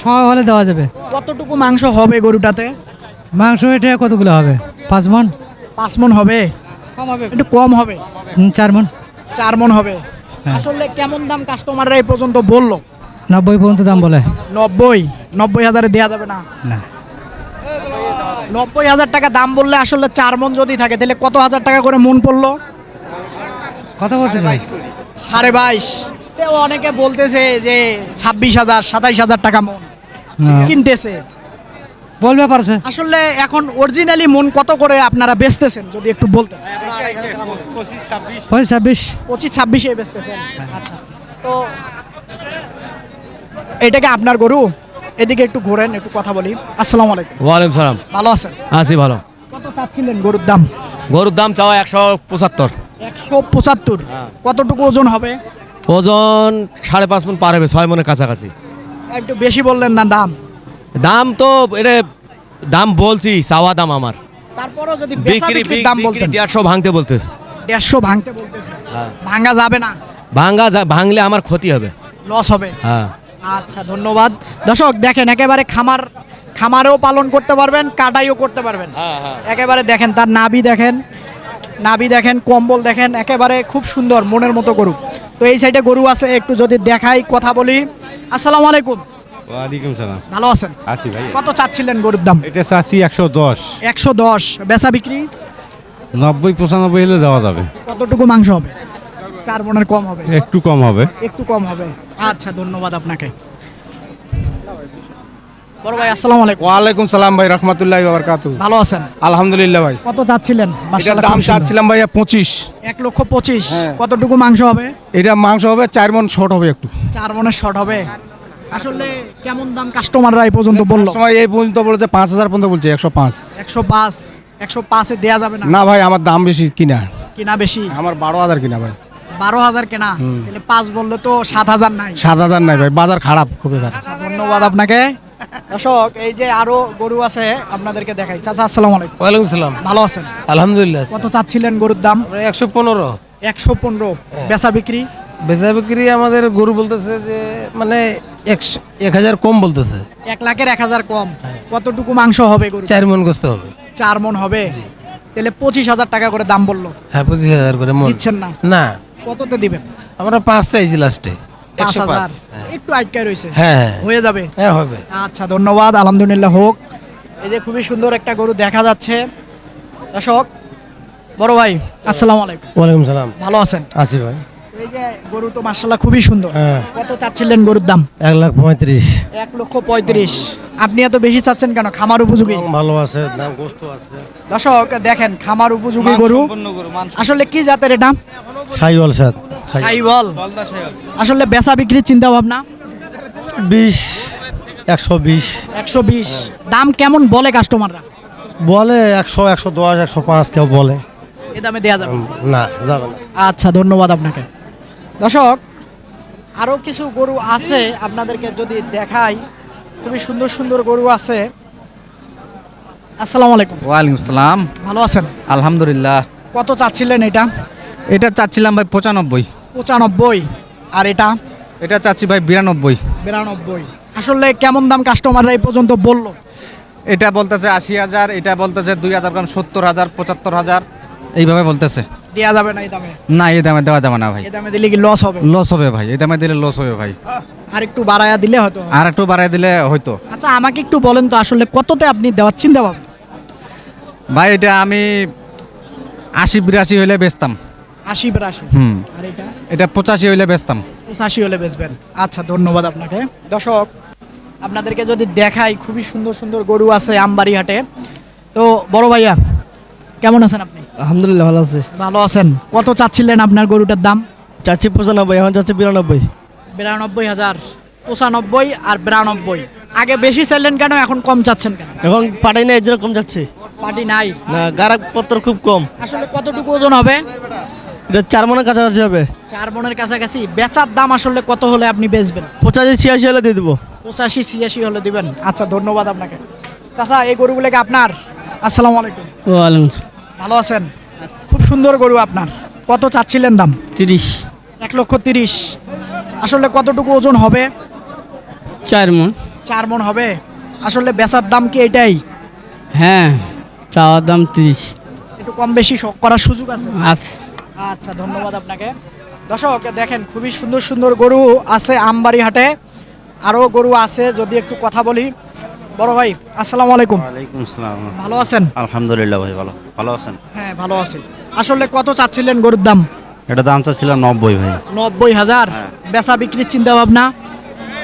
[SPEAKER 8] সব হলে দেওয়া যাবে।
[SPEAKER 3] কতটুকু মাংস হবে গরুটাতে?
[SPEAKER 8] মাংস এটা কতগুলো হবে? পাঁচ মন।
[SPEAKER 3] পাঁচ মন হবে।
[SPEAKER 8] কম হবে?
[SPEAKER 3] একটু কম হবে।
[SPEAKER 8] চার মন।
[SPEAKER 3] চার মন হবে।
[SPEAKER 8] হ্যাঁ।
[SPEAKER 3] আসলে কেমন দাম কাস্টমাররা এই পর্যন্ত বলল?
[SPEAKER 8] নব্বই পর্যন্ত দাম বলে।
[SPEAKER 3] নব্বই। নব্বই হাজারে দেওয়া যাবে না।
[SPEAKER 8] না।
[SPEAKER 3] নব্বই হাজার টাকা দাম বললে আসলে চার মন যদি থাকে তাহলে কত হাজার টাকা করে মন পড়ল?
[SPEAKER 8] কত বলতে চাই?
[SPEAKER 3] সাড়ে বাইশ। অনেকে বলতেছে যে ছাব্বিশ হাজার সাতাইশ হাজার টাকা মন। কিনতেছে।
[SPEAKER 8] বলবে পারছে
[SPEAKER 3] আসলে এখন অরিজিনালি মন কত করে আপনারা বেচতেছেন যদি একটু বলতেন।
[SPEAKER 8] পঁচিশ ছাব্বিশ।
[SPEAKER 3] পঁচিশ ছাব্বিশে বেচতেছেন। আচ্ছা। তো এটাকে আপনার গরু? এদিকে একটু ঘোরেন একটু কথা বলি। আসসালামু আলাইকুম।
[SPEAKER 5] ওয়ালাইকুম সালাম।
[SPEAKER 3] ভালো আছেন?
[SPEAKER 5] আছি ভালো।
[SPEAKER 3] কত চাচ্ছিলেন গরুর দাম?
[SPEAKER 5] গরুর দাম চাওয়া একশো পঁচাত্তর।
[SPEAKER 3] একশো পঁচাত্তর। কতটুকু ওজন হবে?
[SPEAKER 5] ওজন সাড়ে পাঁচ মন পার হবে ছয় মনের কাছাকাছি।
[SPEAKER 3] একটু বেশি বললেন না দাম?
[SPEAKER 5] দাম তো এটা দাম বলছি চাওয়া দাম আমার।
[SPEAKER 3] তারপরও যদি
[SPEAKER 5] বিক্রি
[SPEAKER 3] দাম বলতেন।
[SPEAKER 5] দেড়শো ভাঙতে বলতে
[SPEAKER 3] দেড়শো ভাঙতে বলতেছে। ভাঙা যাবে না।
[SPEAKER 5] ভাঙ্গা যা- ভাঙলে আমার ক্ষতি হবে।
[SPEAKER 3] লস হবে।
[SPEAKER 5] হ্যাঁ।
[SPEAKER 3] আচ্ছা ধন্যবাদ। দর্শক দেখেন একেবারে খামার খামারেও পালন করতে পারবেন কাটাইও করতে পারবেন।
[SPEAKER 5] হ্যাঁ হ্যাঁ।
[SPEAKER 3] একেবারে দেখেন তার নাবি দেখেন নাবি দেখেন কম্বল দেখেন একেবারে খুব সুন্দর মনের মতো গরু। তো এই সাইডে গরু আছে একটু যদি দেখাই কথা বলি। আসসালামু আলাইকুম।
[SPEAKER 7] ওয়ালাইকুম সালাম।
[SPEAKER 3] ভালো আছেন?
[SPEAKER 7] আসি ভাই।
[SPEAKER 3] কত চাচ্ছিলেন গরুর দাম?
[SPEAKER 7] এটা চাষি একশো দশ।
[SPEAKER 3] একশো দশ। বেচা বিক্রি?
[SPEAKER 7] নব্বই পঁচানব্বই হলে দেওয়া যাবে।
[SPEAKER 3] কতটুকু মাংস হবে? চার মনের কম হবে।
[SPEAKER 7] একটু কম হবে।
[SPEAKER 3] একটু কম হবে। আচ্ছা ধন্যবাদ আপনাকে। বড় ভাই আসসালামু আলাইকুম।
[SPEAKER 2] ওয়ালাইকুম সালাম ভাই রহমতুল্লাহ বাবরকাতু
[SPEAKER 3] ভালো আছেন?
[SPEAKER 2] আলহামদুলিল্লাহ ভাই।
[SPEAKER 3] কত চাচ্ছিলেন? মাশাআল্লাহ,
[SPEAKER 2] দাম চাচ্ছিলাম ভাইয়া পঁচিশ।
[SPEAKER 3] এক লক্ষ পঁচিশ।
[SPEAKER 2] হ্যাঁ।
[SPEAKER 3] কতটুকু মাংস হবে?
[SPEAKER 2] এটা মাংস হবে চার মন শর্ট হবে একটু।
[SPEAKER 3] চার মনের শর্ট হবে। আসলে কেমন দাম কাস্টমাররা এই পর্যন্ত বলল?
[SPEAKER 2] সময় এই পর্যন্ত বলেছে পাঁচ হাজার পর্যন্ত বলছে একশো পাঁচ।
[SPEAKER 3] একশো পাঁচ একশো পাঁচে দেয়া যাবে না?
[SPEAKER 2] না ভাই আমার দাম বেশি কিনা।
[SPEAKER 3] কিনা বেশি?
[SPEAKER 2] আমার বারো হাজার কিনা ভাই।
[SPEAKER 3] বারো হাজার কেনা? তাহলে পাঁচ বললে তো সাত হাজার নাই।
[SPEAKER 2] সাত হাজার নাই ভাই বাজার খারাপ খুবই খারাপ
[SPEAKER 3] ধন্যবাদ আপনাকে। দর্শক এই যে আরও গরু আছে আপনাদেরকে দেখাই। চাচা আসসালামু আলাইকুম।
[SPEAKER 7] ওয়ালাইকুম সালাম।
[SPEAKER 3] ভালো আছেন?
[SPEAKER 7] আলহামদুলিল্লাহ
[SPEAKER 3] কত চাচ্ছিলেন গরুর দাম?
[SPEAKER 7] একশো পনেরো।
[SPEAKER 3] একশো পনেরো। বেচা বিক্রি?
[SPEAKER 7] বেচা বিক্রি আমাদের গরু বলতেছে যে মানে একশো এক হাজার কম বলতেছে।
[SPEAKER 3] এক লাখের এক হাজার কম। কতটুকু মাংস হবে গরু
[SPEAKER 7] চার মন গোস্ত হবে।
[SPEAKER 3] চার মন হবে? তাহলে পঁচিশ হাজার টাকা করে দাম বলল।
[SPEAKER 7] হ্যাঁ পঁচিশ হাজার করে মন।
[SPEAKER 3] দিচ্ছেন না?
[SPEAKER 7] না।
[SPEAKER 3] কততে দিবেন?
[SPEAKER 7] আমরা পাঁচ চাইছি লাস্টে
[SPEAKER 3] হাজার। একটু আটকায় রয়েছে।
[SPEAKER 7] হ্যাঁ হ্যাঁ।
[SPEAKER 3] হয়ে যাবে?
[SPEAKER 7] হ্যাঁ হবে।
[SPEAKER 3] আচ্ছা ধন্যবাদ। আলহামদুলিল্লাহ হোক। এই যে খুবই সুন্দর একটা গরু দেখা যাচ্ছে। দর্শক বড় ভাই আসসালামু আলাইকুম।
[SPEAKER 7] ওয়ালাইকুম সালাম।
[SPEAKER 3] ভালো আছেন?
[SPEAKER 7] আছি ভাই।
[SPEAKER 3] এই যে গরু তো মার্শাল্লাহ খুবই সুন্দর।
[SPEAKER 7] হ্যাঁ।
[SPEAKER 3] কত চাচ্ছিলেন গরুর দাম?
[SPEAKER 7] এক লাখ পঁয়ত্রিশ।
[SPEAKER 3] এক লক্ষ পঁয়ত্রিশ। আপনি এত বেশি চাচ্ছেন কেন? খামার উপযোগী?
[SPEAKER 7] ভালো আছে দাম গোস্ত আছে।
[SPEAKER 3] দর্শক দেখেন খামার উপযোগী গরু। আসলে কি জাতের এটা?
[SPEAKER 7] সাইওয়াল সাত।
[SPEAKER 3] সাইবল আসলে বেচা বিক্রির চিন্তা ভাবনা
[SPEAKER 7] বিশ একশো বিশ।
[SPEAKER 3] একশো বিশ। দাম কেমন বলে কাস্টমাররা
[SPEAKER 7] বলে একশো একশো দশ একশো পাঁচ কেউ বলে।
[SPEAKER 3] এ দামে দেওয়া যাবে?
[SPEAKER 7] না যাবে না।
[SPEAKER 3] আচ্ছা ধন্যবাদ আপনাকে। দর্শক আরও কিছু গরু আছে আপনাদেরকে যদি দেখাই। খুবই সুন্দর সুন্দর গরু আছে। আসসালামু আলাইকুম।
[SPEAKER 11] ওয়ালাইকুম আসসালাম
[SPEAKER 3] ভালো আছেন?
[SPEAKER 11] আলহামদুলিল্লাহ।
[SPEAKER 3] কত চাচ্ছিলেন এটা?
[SPEAKER 11] এটা চাচ্ছিলাম ভাই পঁচানব্বই।
[SPEAKER 3] পঁচানব্বই। আর এটা?
[SPEAKER 11] এটা চাচ্ছি ভাই বিরানব্বই।
[SPEAKER 3] বিরানব্বই। আসলে কেমন দাম কাস্টমাররা এই পর্যন্ত বলল?
[SPEAKER 11] এটা বলতেছে আশি হাজার এটা বলতেছে দুই হাজার গ্রাম সত্তর হাজার পঁচাত্তর হাজার। এইভাবে বলতেছে।
[SPEAKER 3] দেওয়া যাবে না এই দামে?
[SPEAKER 11] না এই দামে দেওয়া যাবে না ভাই।
[SPEAKER 3] এই দামে দিলে কি লস হবে?
[SPEAKER 11] লস হবে ভাই এই দামে দিলে লস হবে ভাই।
[SPEAKER 3] আর একটু বাড়ায়া দিলে হয়তো
[SPEAKER 11] আর একটু দিলে হয়তো।
[SPEAKER 3] আচ্ছা আমাকে একটু বলেন তো আসলে কততে আপনি দেওয়ার চিন্তা ভাবনা
[SPEAKER 11] ভাই এটা আমি আশি বিরাশি বেচতাম।
[SPEAKER 3] আশি বিরাশি?
[SPEAKER 11] হুম।
[SPEAKER 3] আর এটা?
[SPEAKER 11] এটা পঁচাশি হইলে বেচতাম।
[SPEAKER 3] পঁচাশি হলে বেচবেন। আচ্ছা ধন্যবাদ আপনাকে। দর্শক আপনাদেরকে যদি দেখাই খুবই সুন্দর সুন্দর গরু আছে আমবাড়ি হাটে তো বড় ভাইয়া কেমন আছেন আপনি?
[SPEAKER 7] আলহামদুলিল্লাহ ভালো আছে।
[SPEAKER 3] ভালো আছেন? কত চাচ্ছিলেন আপনার গরুটার দাম?
[SPEAKER 7] চাচ্ছি পঁচানব্বই এখন চাচ্ছি বিরানব্বই।
[SPEAKER 3] বিরানব্বই হাজার। পঁচানব্বই আর বিরানব্বই। আগে বেশি চাইলেন কেন এখন কম চাচ্ছেন কেন?
[SPEAKER 7] এখন পাঠাই না এর কম যাচ্ছে
[SPEAKER 3] পার্টি নাই?
[SPEAKER 7] না গারাক পত্র খুব কম।
[SPEAKER 3] আসলে কতটুকু ওজন হবে?
[SPEAKER 7] এটা চার মনের কাছাকাছি হবে।
[SPEAKER 3] চার মনের কাছাকাছি। বেচার দাম আসলে কত হলে আপনি বেচবেন?
[SPEAKER 7] পঁচাশি ছিয়াশি হলে দিয়ে দেবো।
[SPEAKER 3] পঁচাশি ছিয়াশি হলে দিবেন। আচ্ছা ধন্যবাদ আপনাকে। চাচা এই গরুগুলোকে আপনার? আসসালামু আলাইকুম। ভালো আছেন? খুব সুন্দর গরু আপনার। কত চাচ্ছিলেন দাম?
[SPEAKER 7] তিরিশ।
[SPEAKER 3] এক লক্ষ তিরিশ। আসলে কতটুকু ওজন হবে?
[SPEAKER 8] চার মন।
[SPEAKER 3] চার মন হবে। আসলে বেচার দাম কি এটাই?
[SPEAKER 8] হ্যাঁ চাওয়ার দাম তিরিশ।
[SPEAKER 3] একটু কম বেশি করার সুযোগ আছে?
[SPEAKER 8] আছে।
[SPEAKER 3] আচ্ছা ধন্যবাদ আপনাকে। দর্শক দেখেন খুবই সুন্দর সুন্দর গরু আছে আমবাড়ি হাটে আরও গরু আছে যদি একটু কথা বলি। বড় ভাই আসসালামু আলাইকুম।
[SPEAKER 9] ওয়ালাইকুম আসসালাম।
[SPEAKER 3] ভালো আছেন?
[SPEAKER 9] আলহামদুলিল্লাহ ভাই ভালো। ভালো আছেন?
[SPEAKER 3] হ্যাঁ ভালো আছি। আসলে কত চাচ্ছিলেন গরুর দাম?
[SPEAKER 9] এটা দাম চাচ্ছিলাম নব্বই ভাই।
[SPEAKER 3] নব্বই হাজার? বেচা বিক্রির চিন্তা ভাবনা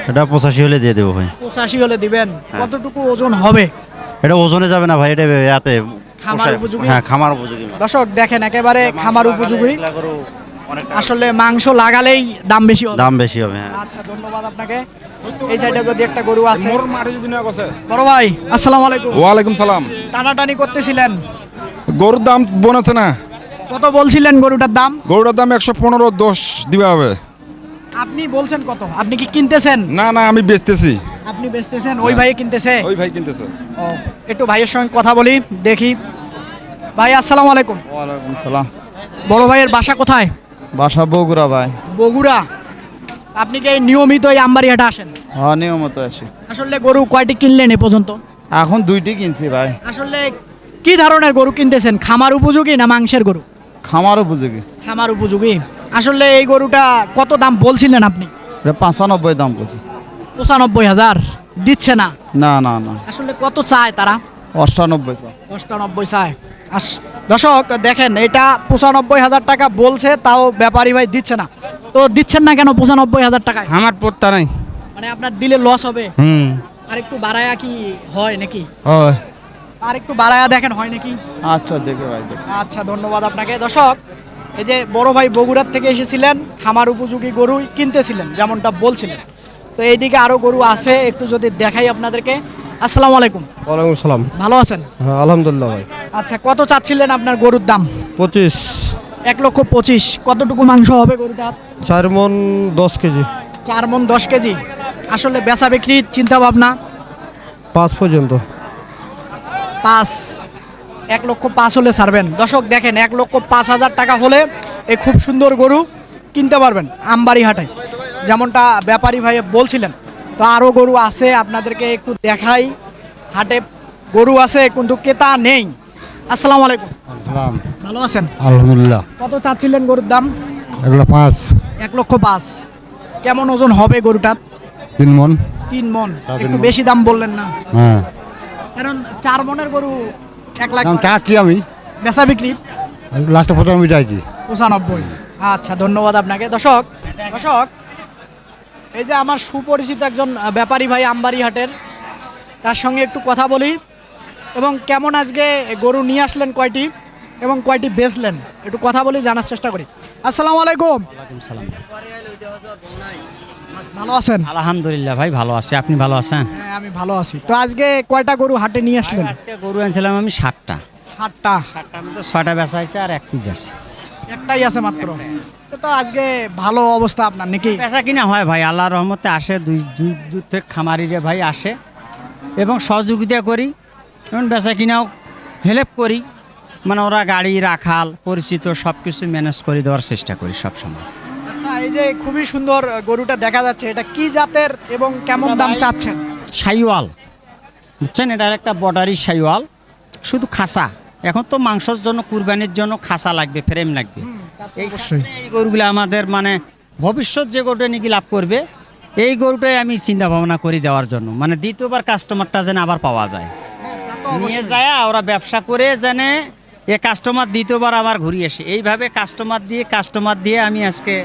[SPEAKER 9] এটা পঁচাশি হলে দিয়ে দেবো ভাই।
[SPEAKER 3] পঁচাশি হলে দিবেন। কতটুকু ওজন হবে?
[SPEAKER 9] এটা ওজনে যাবে না ভাই এটা ইয়াতে
[SPEAKER 3] খামার উপযোগী?
[SPEAKER 9] হ্যাঁ খামার উপযোগী।
[SPEAKER 3] দর্শক দেখেন একেবারে খামার উপযোগী। আসলে মাংস লাগালেই দাম বেশি হবে।
[SPEAKER 9] দাম বেশি হবে হ্যাঁ।
[SPEAKER 3] আচ্ছা ধন্যবাদ আপনাকে। এই সাইডে যদি একটা গরু আছে। বড় ভাই আসসালামু আলাইকুম।
[SPEAKER 5] ওয়ালাইকুম সালাম।
[SPEAKER 3] টানাটানি করতেছিলেন।
[SPEAKER 5] গরুর দাম না।
[SPEAKER 3] কত বলছিলেন গরুটার দাম?
[SPEAKER 5] গরুটার দাম একশো পনেরো দশ দিবা হবে।
[SPEAKER 3] আপনি বলছেন কত? আপনি কি কিনতেছেন?
[SPEAKER 5] না না আমি বেচতেছি।
[SPEAKER 3] আপনি বেচতেছেন ওই ভাই কিনতেছে?
[SPEAKER 5] ওই ভাই কিনতেছে।
[SPEAKER 3] ও একটু ভাইয়ের সঙ্গে কথা বলি দেখি। ভাই আসসালামু আলাইকুম।
[SPEAKER 12] ওয়ালাইকুম সালাম।
[SPEAKER 3] বড় ভাইয়ের বাসা কোথায়?
[SPEAKER 12] বাসা বগুড়া ভাই।
[SPEAKER 3] বগুড়া। আপনি কি নিয়মিত এই আমবাড়ি হাটে আসেন?
[SPEAKER 12] হ্যাঁ নিয়মিত আছি
[SPEAKER 3] আসলে গরু কয়টি কিনলেন এ পর্যন্ত?
[SPEAKER 12] এখন দুইটি কিনছি ভাই।
[SPEAKER 3] আসলে কি ধরনের গরু কিনতেছেন? খামার উপযোগী না মাংসের গরু?
[SPEAKER 12] খামার উপযোগী।
[SPEAKER 3] খামার উপযোগী। আসলে এই গরুটা কত দাম বলছিলেন আপনি?
[SPEAKER 12] পঁচানব্বই দাম করছি
[SPEAKER 3] পঁচানব্বই হাজার। দিচ্ছে না?
[SPEAKER 12] না না না।
[SPEAKER 3] আসলে কত চায় তারা?
[SPEAKER 12] অষ্টানব্বই
[SPEAKER 3] অষ্টানব্বই চায় আস দর্শক দেখেন এটা পঁচানব্বই হাজার টাকা বলছে তাও ব্যাপারী ভাই দিচ্ছে না। তো দিচ্ছেন না কেন পঁচানব্বই হাজার টাকায়?
[SPEAKER 8] আমার পত্তা নাই।
[SPEAKER 3] মানে আপনার দিলে লস হবে।
[SPEAKER 8] হুম।
[SPEAKER 3] আর একটু বাড়ায়া কি হয় নাকি?
[SPEAKER 2] হয়।
[SPEAKER 3] আর একটু বাড়ায়া দেখেন হয় নাকি?
[SPEAKER 2] আচ্ছা দেখে ভাই দেখে।
[SPEAKER 3] আচ্ছা ধন্যবাদ আপনাকে। দর্শক এই যে বড় ভাই বগুড়ার থেকে এসেছিলেন খামার উপযোগী গরু কিনতেছিলেন যেমনটা বলছিলেন। তো এইদিকে আরও গরু আছে একটু যদি দেখাই আপনাদেরকে। আসসালামু আলাইকুম।
[SPEAKER 2] ওয়ালাইকুম সালাম।
[SPEAKER 3] ভালো আছেন?
[SPEAKER 2] হ্যাঁ আলহামদুলিল্লাহ ভাই।
[SPEAKER 3] আচ্ছা কত চাচ্ছিলেন আপনার গরুর দাম?
[SPEAKER 2] পঁচিশ।
[SPEAKER 3] এক লক্ষ পঁচিশ। কতটুকু মাংস হবে গরুটা
[SPEAKER 2] চার মন দশ কেজি।
[SPEAKER 3] চার মন দশ কেজি। আসলে বেচা বিক্রির চিন্তা ভাবনা
[SPEAKER 2] পাঁচ পর্যন্ত।
[SPEAKER 3] পাঁচ। এক লক্ষ পাঁচ হলে ছাড়বেন। দর্শক দেখেন এক লক্ষ পাঁচ হাজার টাকা হলে এই খুব সুন্দর গরু কিনতে পারবেন আমবাড়ি হাটে যেমনটা ব্যাপারী ভাই বলছিলেন তো আরও গরু আছে আপনাদেরকে একটু দেখাই। হাটে গরু আছে কিন্তু ক্রেতা নেই। আসসালামু আলাইকুম। ভালো আছেন?
[SPEAKER 4] আলহামদুলিল্লাহ।
[SPEAKER 3] কত চাচ্ছিলেন গরুর দাম?
[SPEAKER 4] এগুলো পাঁচ।
[SPEAKER 3] এক লক্ষ পাঁচ। কেমন ওজন হবে গরুটার?
[SPEAKER 4] তিন মন।
[SPEAKER 3] তিন মন। একটু। বেশি দাম বললেন না।
[SPEAKER 4] হ্যাঁ।
[SPEAKER 3] কারণ চার মনের গরু এক লাখ
[SPEAKER 4] চাচ্ছি আমি?
[SPEAKER 3] বেচা বিক্রি?
[SPEAKER 4] লাস্টে আমি চাইছি।
[SPEAKER 3] পঁচানব্বই। আচ্ছা ধন্যবাদ আপনাকে। দর্শক দর্শক এই যে আমার সুপরিচিত একজন ব্যাপারী ভাই আমবাড়ি হাটের তার সঙ্গে একটু কথা বলি। এবং কেমন আজকে গরু নিয়ে আসলেন কয়টি এবং কয়টি বেচলেন একটু কথা বলি জানার চেষ্টা করি। আসসালামু আলাইকুম। ভালো আছেন?
[SPEAKER 1] আলহামদুলিল্লাহ ভাই ভালো আছি। আপনি ভালো আছেন?
[SPEAKER 3] হ্যাঁ আমি ভালো আছি। তো আজকে কয়টা গরু হাটে নিয়ে আসলেন?
[SPEAKER 1] আজকে গরু আনছিলাম আমি ষাটটা
[SPEAKER 3] সাতটা।
[SPEAKER 1] ষাটটার মধ্যে ছয়টা বেচা হয়েছে আর এক পিস আছে।
[SPEAKER 3] একটাই আছে মাত্র। তো আজকে ভালো অবস্থা আপনার নাকি?
[SPEAKER 1] বেচা কিনা হয় ভাই আল্লাহ রহমতে আসে দুই দুই দূর থেকে খামারিরে ভাই আসে। এবং সহযোগিতা করি এবং বেচা কিনাও হেল্প করি। মানে ওরা গাড়ি রাখাল পরিচিত সব কিছু ম্যানেজ করে দেওয়ার চেষ্টা করি সব সময়
[SPEAKER 3] আচ্ছা এই যে খুবই সুন্দর গরুটা দেখা যাচ্ছে এটা কি জাতের এবং কেমন দাম চাচ্ছেন?
[SPEAKER 1] সাইওয়াল। বুঝছেন? এটা একটা বর্ডারি সাইওয়াল শুধু খাসা। এখন তো মাংসর জন্য কুরবানির জন্য খাসা লাগবে ফ্রেম লাগবে। এই গরুগুলো আমাদের মানে ভবিষ্যৎ যে গরুটা নাকি লাভ করবে এই গরুটাই আমি চিন্তা ভাবনা করি দেওয়ার জন্য। মানে দ্বিতীয়বার কাস্টমারটা যেন আবার পাওয়া যায়। নিয়ে যায় ওরা ব্যবসা করে যেন এ কাস্টমার দ্বিতীয়বার আবার ঘুরিয়ে আসে। এইভাবে কাস্টমার দিয়ে কাস্টমার দিয়ে আমি আজকে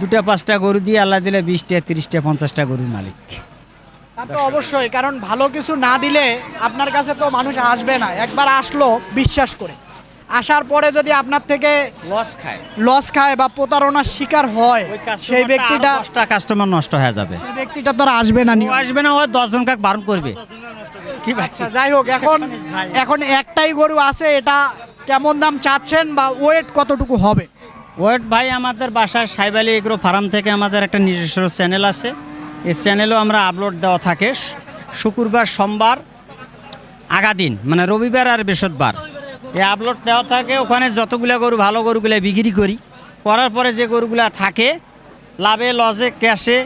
[SPEAKER 1] দুটা পাঁচটা গরু দিয়ে আল্লাহ দিলে বিশটা তিরিশটা পঞ্চাশটা গরুর মালিক।
[SPEAKER 3] তা তো অবশ্যই কারণ ভালো কিছু না দিলে আপনার কাছে তো মানুষ আসবে না। একবার আসলো বিশ্বাস করে। আসার পরে যদি আপনার থেকে
[SPEAKER 1] লস খায়।
[SPEAKER 3] লস খায় বা প্রতারণার শিকার হয় সেই ব্যক্তিটা
[SPEAKER 1] দশটা কাস্টমার নষ্ট হয়ে যাবে।
[SPEAKER 3] সেই ব্যক্তিটা তো আর আসবে না
[SPEAKER 1] ও
[SPEAKER 3] নিয়ম।
[SPEAKER 1] আসবে না ও দশজন কাক বারণ করবে। কি
[SPEAKER 3] আচ্ছা যাই হোক এখন এখন একটাই গরু আছে এটা কেমন দাম চাচ্ছেন বা ওয়েট কতটুকু হবে?
[SPEAKER 1] ওয়েট ভাই আমাদের বাসায় সাইবালি এগ্রো ফার্ম থেকে আমাদের একটা নিজস্ব চ্যানেল আছে। এই চ্যানেলেও আমরা আপলোড দেওয়া থাকে। শুক্রবার সোমবার আগা দিন মানে রবিবার আর বৃহস্পতিবার। এই আপলোড দেওয়া থাকে। ওখানে যতগুলো গরু ভালো গরুগুলো বিক্রি করি। করার পরে যে গরুগুলো থাকে লাভে লজে ক্যাশে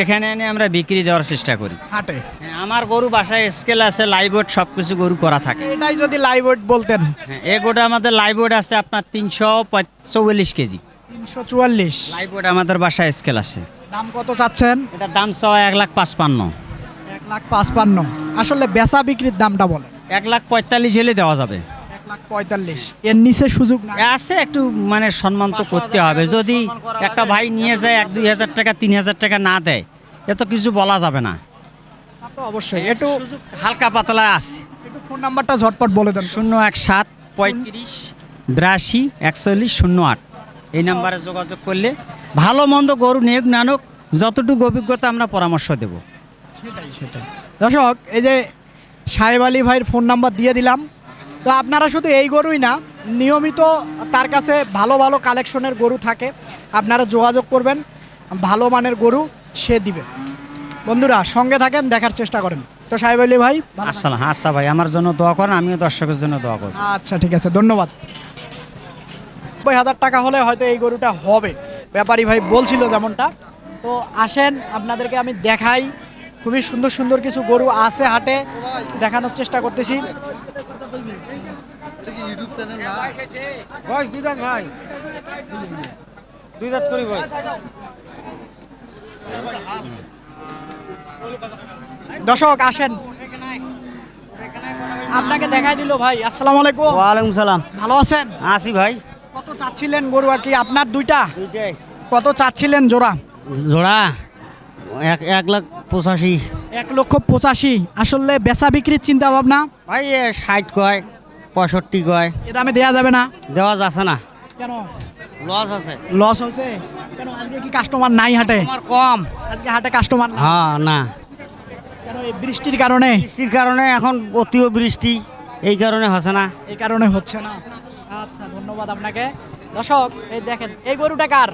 [SPEAKER 1] এখানে এনে আমরা বিক্রি দেওয়ার চেষ্টা করি।
[SPEAKER 3] হাটে?
[SPEAKER 1] হ্যাঁ, আমার গরু বাসায় স্কেল আছে লাইবোর্ড সব কিছু গরু করা থাকে।
[SPEAKER 3] এটাই যদি লাইভ বলতেন।
[SPEAKER 1] হ্যাঁ এই গোটা আমাদের লাইবোর্ড আছে আপনার তিনশো চৌচল্লিশ কেজি।
[SPEAKER 3] তিনশো চুয়াল্লিশ।
[SPEAKER 1] আমাদের বাসায় স্কেল আছে।
[SPEAKER 3] দাম কত চাচ্ছেন?
[SPEAKER 1] এটার দাম চাওয়া এক লাখ পাঁচপান্ন।
[SPEAKER 3] এক লাখ পাঁচপান্ন। আসলে বেচা বিক্রির দামটা বলেন।
[SPEAKER 1] এক লাখ পঁয়তাল্লিশ হলে দেওয়া যাবে।
[SPEAKER 3] এক লাখ পঁয়তাল্লিশ। এর নিচে সুযোগ না
[SPEAKER 1] আছে একটু মানে সম্মান তো করতে হবে। যদি একটা ভাই নিয়ে যায় এক দুই হাজার টাকা তিন হাজার টাকা না দেয় এত কিছু বলা যাবে না।
[SPEAKER 3] তা তো অবশ্যই। একটু
[SPEAKER 1] হালকা পাতলা আছে।
[SPEAKER 3] একটু ফোন নাম্বারটা ঝটপট বলে দেন।
[SPEAKER 1] শূন্য এক সাত পঁয়ত্রিশ বিরাশি একচল্লিশ শূন্য আট। এই নাম্বারে যোগাযোগ করলে ভালো মন্দ গরু নিয়োগ নানক যতটুকু অভিজ্ঞতা আমরা পরামর্শ দেব।
[SPEAKER 3] সেটাই সেটাই। দর্শক এই যে সাহেব আলী ভাইয়ের ফোন নাম্বার দিয়ে দিলাম। তো আপনারা শুধু এই গরুই না নিয়মিত তার কাছে ভালো ভালো কালেকশনের গরু থাকে আপনারা যোগাযোগ করবেন ভালো মানের গরু সে দিবে। বন্ধুরা সঙ্গে থাকেন দেখার চেষ্টা করেন। তো সাহেব আলী ভাই
[SPEAKER 1] আসসালাম আচ্ছা ভাই আমার জন্য দোয়া করেন আমিও দর্শকের জন্য দোয়া করব
[SPEAKER 3] আচ্ছা ঠিক আছে ধন্যবাদ। নব্বই হাজার টাকা হলে হয়তো এই গরুটা হবে। ব্যাপারী ভাই বলছিল যেমনটা। তো আসেন আপনাদেরকে আমি দেখাই। খুবই সুন্দর সুন্দর কিছু গরু আছে হাটে। দেখানোর চেষ্টা করতেছি। দর্শক আসেন। আপনাকে দেখাই দিল ভাই। আসসালামু আলাইকুম।
[SPEAKER 1] ওয়ালাইকুম সালাম।
[SPEAKER 3] ভালো আছেন?
[SPEAKER 1] আসি ভাই।
[SPEAKER 3] কত চাচ্ছিলেন গরু আর কি? আপনার দুইটা? কত চাচ্ছিলেন জোড়া?
[SPEAKER 1] জোড়া? এক এক লাখ পঁচাশি।
[SPEAKER 3] এক লক্ষ পঁচাশি। আসলে বেচা বিক্রির চিন্তা ভাবনা
[SPEAKER 1] ভাই ষাট কয় পঁয়ষট্টি কয়।
[SPEAKER 3] এ দামে দেওয়া যাবে না?
[SPEAKER 1] দেওয়া যাচ্ছে না।
[SPEAKER 3] কেন?
[SPEAKER 1] লস আছে।
[SPEAKER 3] লস হয়েছে? কেন আজকে কি কাস্টমার নাই হাটে?
[SPEAKER 1] কম।
[SPEAKER 3] আজকে হাটে কাস্টমার
[SPEAKER 1] হ্যাঁ না।
[SPEAKER 3] কেন এই বৃষ্টির কারণে?
[SPEAKER 1] বৃষ্টির কারণে এখন অতিও বৃষ্টি এই কারণে হচ্ছে না।
[SPEAKER 3] এই কারণে হচ্ছে না। আচ্ছা ধন্যবাদ আপনাকে। দর্শক এই দেখেন এই গরুটা কার?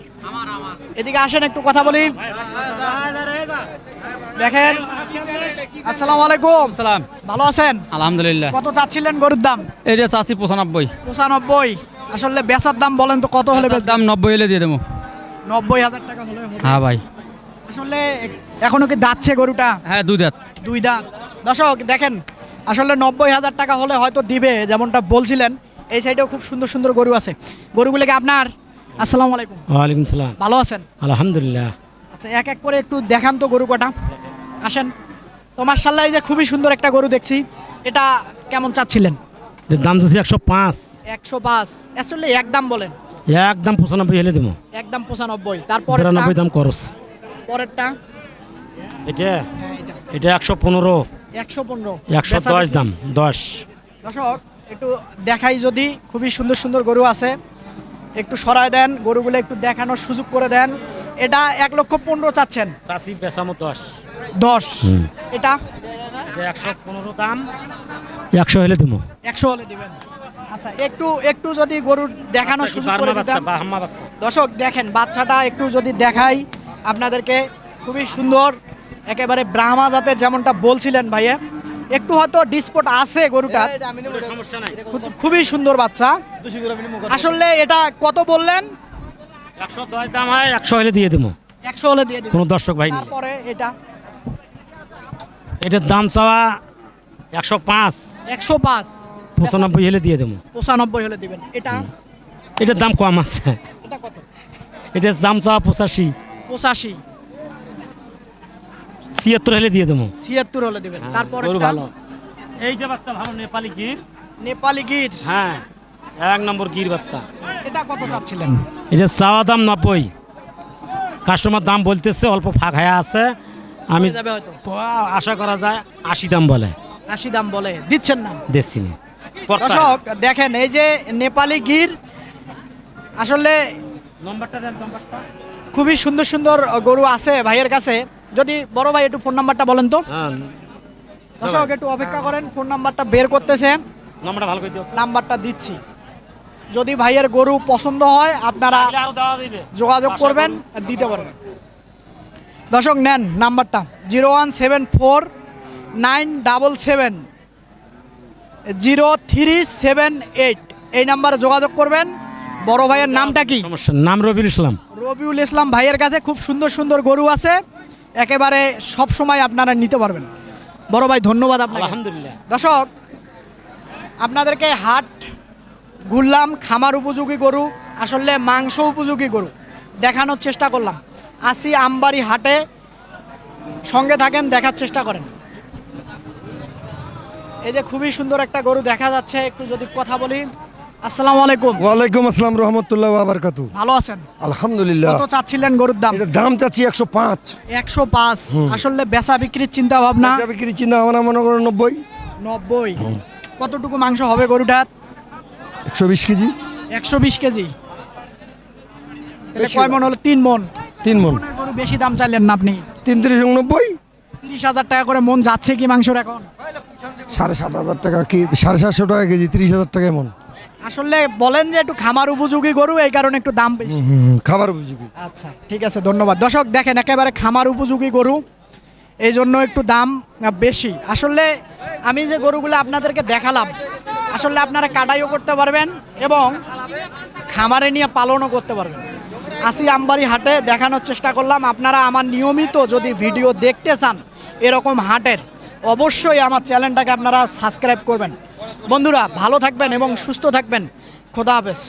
[SPEAKER 3] এদিকে আসেন একটু কথা বলি। দেখেন আসসালামু আলাইকুম।
[SPEAKER 8] সালাম
[SPEAKER 3] ভালো আছেন?
[SPEAKER 8] আলহামদুলিল্লাহ।
[SPEAKER 3] কত চাচ্ছিলেন গরুর দাম?
[SPEAKER 8] এটা চাষি পঁচানব্বই।
[SPEAKER 3] পঁচানব্বই। আসলে বেচার দাম বলেন তো কত হলে
[SPEAKER 8] দাম নব্বই হলে দিয়ে দেবো।
[SPEAKER 3] নব্বই হাজার টাকা হলে
[SPEAKER 8] হ্যাঁ ভাই।
[SPEAKER 3] আসলে এখনও কি দাঁতছে গরুটা?
[SPEAKER 8] হ্যাঁ দুই দাঁত।
[SPEAKER 3] দুই দাঁত। দর্শক দেখেন আসলে নব্বই হাজার টাকা হলে হয়তো দিবে যেমনটা বলছিলেন। এই সাইডেও খুব সুন্দর সুন্দর গরু আছে। গরুগুলো কি আপনার আসসালামু আলাইকুম।
[SPEAKER 6] ওয়ালাইকুম সালাম।
[SPEAKER 3] ভালো আছেন?
[SPEAKER 6] আলহামদুলিল্লাহ।
[SPEAKER 3] আচ্ছা এক এক করে একটু দেখান তো গরু কটা। আসেন। তো মার্শাল্লাহ এই যে খুবই সুন্দর একটা গরু দেখছি। এটা কেমন চাচ্ছিলেন?
[SPEAKER 6] দাম চাচ্ছি একশো পাঁচ।
[SPEAKER 3] একশো পাঁচ। আসলে একদম বলেন।
[SPEAKER 6] একদম পঁচানব্বই হলে দেবো।
[SPEAKER 3] একদম পঁচানব্বই। তারপর
[SPEAKER 6] বিরানব্বই দাম খরচ।
[SPEAKER 3] পরেরটা?
[SPEAKER 6] এটা?
[SPEAKER 3] হ্যাঁ, এটা।
[SPEAKER 6] এটা একশো পনেরো।
[SPEAKER 3] একশো পনেরো।
[SPEAKER 6] একশো দশ দাম দশ।
[SPEAKER 3] দর্শক একটু দেখাই যদি খুবই সুন্দর সুন্দর গরু আছে। একটু সরায় দেন গরুগুলো একটু দেখানোর সুযোগ করে দেন। এটা এক লক্ষ পনেরো চাচ্ছেন।
[SPEAKER 6] চাষি বেসামো দশ।
[SPEAKER 3] দশ। এটা?
[SPEAKER 6] একশো পনেরো দাম। একশো হলে দেবো।
[SPEAKER 3] একশো হলে দিবেন। আচ্ছা একটু একটু যদি গরুর দেখানোর সুযোগ করে দিতাম দর্শক দেখেন বাচ্চাটা একটু যদি দেখাই আপনাদেরকে খুবই সুন্দর একেবারে ব্রাহ্মা জাতের যেমনটা বলছিলেন ভাইয়া একটু হয়তো ডিসপোট আছে গরুটা।
[SPEAKER 6] সমস্যা নাই।
[SPEAKER 3] খুবই সুন্দর বাচ্চা। আসলে এটা কত বললেন?
[SPEAKER 6] একশো দশ দাম হয় একশো হলে দিয়ে দেবো।
[SPEAKER 3] একশো হলে দিয়ে দিবেন
[SPEAKER 6] কোনো দর্শক ভাই
[SPEAKER 3] তারপরে এটা?
[SPEAKER 6] এটার দাম চাওয়া একশো পাঁচ।
[SPEAKER 3] একশো পাঁচ।
[SPEAKER 6] পঁচানব্বই হলে দিয়ে দেবো।
[SPEAKER 3] পঁচানব্বই হলে দিবেন। এটা?
[SPEAKER 6] এটার দাম কম আছে।
[SPEAKER 3] এটা কত?
[SPEAKER 6] এটার দাম চাওয়া পঁচাশি।
[SPEAKER 3] পঁচাশি।
[SPEAKER 6] ছিয়াত্তর হলে দিয়ে দেবো।
[SPEAKER 3] ছিয়াত্তর হলে দিবেন। তারপর
[SPEAKER 6] ভালো। এই যে বাচ্চা ভালো নেপালি গির।
[SPEAKER 3] নেপালি গির?
[SPEAKER 6] হ্যাঁ এক নম্বর গির বাচ্চা।
[SPEAKER 3] এটা কত চাচ্ছিলেন?
[SPEAKER 6] এটা চাওয়া দাম নব্বই। কাস্টমার দাম বলতেছে অল্প ফাঁক হয়ে আছে। আমি আশা করা যায় আশি দাম বলে।
[SPEAKER 3] আশি দাম বলে। দিচ্ছেন না?
[SPEAKER 6] দেখছি না।
[SPEAKER 3] দর্শক দেখেন এই যে নেপালি গির আসলে
[SPEAKER 6] নম্বরটা দেন নম্বরটা।
[SPEAKER 3] খুবই সুন্দর সুন্দর গরু আছে ভাইয়ের কাছে। যদি বড় ভাই একটু ফোন নাম্বারটা বলেন তো।
[SPEAKER 6] হ্যাঁ।
[SPEAKER 3] দর্শক একটু অপেক্ষা করেন ফোন নাম্বারটা বের করতেছে।
[SPEAKER 6] নম্বরটা ভালো করে দিও।
[SPEAKER 3] নাম্বারটা দিচ্ছি। যদি ভাইয়ের গরু পছন্দ হয় আপনারা যোগাযোগ করবেন দিতে পারবেন। দর্শক নেন নাম্বারটা zero one seven four nine double seven. Zero three seven eight. এই নাম্বারে যোগাযোগ করবেন। বড় ভাইয়ের নামটা কি?
[SPEAKER 6] সমস্যা নাম রবিউল ইসলাম।
[SPEAKER 3] রবিউল ইসলাম ভাইয়ের কাছে খুব সুন্দর সুন্দর গরু আছে। একেবারে সব সময় আপনারা নিতে পারবেন। বড় ভাই ধন্যবাদ আপনার
[SPEAKER 6] আলহামদুলিল্লাহ।
[SPEAKER 3] দর্শক আপনাদেরকে হাট ঘুরলাম খামার উপযোগী গরু আসলে মাংস উপযোগী গরু দেখানোর চেষ্টা করলাম। আসি আমবাড়ি হাটে সঙ্গে থাকেন দেখার চেষ্টা করেন। এই যে খুবই সুন্দর একটা গরু দেখা যাচ্ছে একটু যদি কথা বলি। আসসালামু আলাইকুম।
[SPEAKER 13] ওয়ালাইকুম আসসালাম রহমতুল্লাহ আবরকাতু
[SPEAKER 3] ভালো আছেন?
[SPEAKER 13] আলহামদুলিল্লাহ।
[SPEAKER 3] কত চাচ্ছিলেন গরুর দাম?
[SPEAKER 13] এটার দাম চাচ্ছি একশো পাঁচ।
[SPEAKER 3] একশো পাঁচ। আসলে বেচা বিক্রির চিন্তা ভাবনা
[SPEAKER 13] বেচা বিক্রি চিন্তা ভাবনা মনে নব্বই।
[SPEAKER 3] নব্বই। কতটুকু মাংস হবে গরুটার
[SPEAKER 13] একশো বিশ কেজি।
[SPEAKER 3] একশো বিশ কেজি। কয় মন হলো? তিন মন।
[SPEAKER 13] তিন মন।
[SPEAKER 3] গরু বেশি দাম চাইলেন না আপনি?
[SPEAKER 13] তিন তিরিশ
[SPEAKER 3] হাজার টাকা করে মন যাচ্ছে কি মাংসর এখন?
[SPEAKER 13] সাড়ে সাত হাজার টাকা কি সাড়ে সাতশো টাকা কেজি তিরিশ হাজার টাকা এমন
[SPEAKER 3] আসলে বলেন যে একটু খামার উপযোগী গরু এই কারণে একটু দাম বেশি।
[SPEAKER 13] খাবার উপযোগী।
[SPEAKER 3] আচ্ছা ঠিক আছে ধন্যবাদ। দর্শক দেখেন একেবারে খামার উপযোগী গরু এই জন্য একটু দাম বেশি। আসলে আমি যে গরুগুলো আপনাদেরকে দেখালাম আসলে আপনারা কাটাইও করতে পারবেন এবং খামারে নিয়ে পালনও করতে পারবেন। আসি আমবাড়ি হাটে দেখানোর চেষ্টা করলাম। আপনারা আমার নিয়মিত যদি ভিডিও দেখতে চান এরকম হাটের অবশ্যই আমার চ্যানেলটাকে আপনারা সাবস্ক্রাইব করবেন। বন্ধুরা ভালো থাকবেন এবং সুস্থ থাকবেন। খোদা হাফেজ।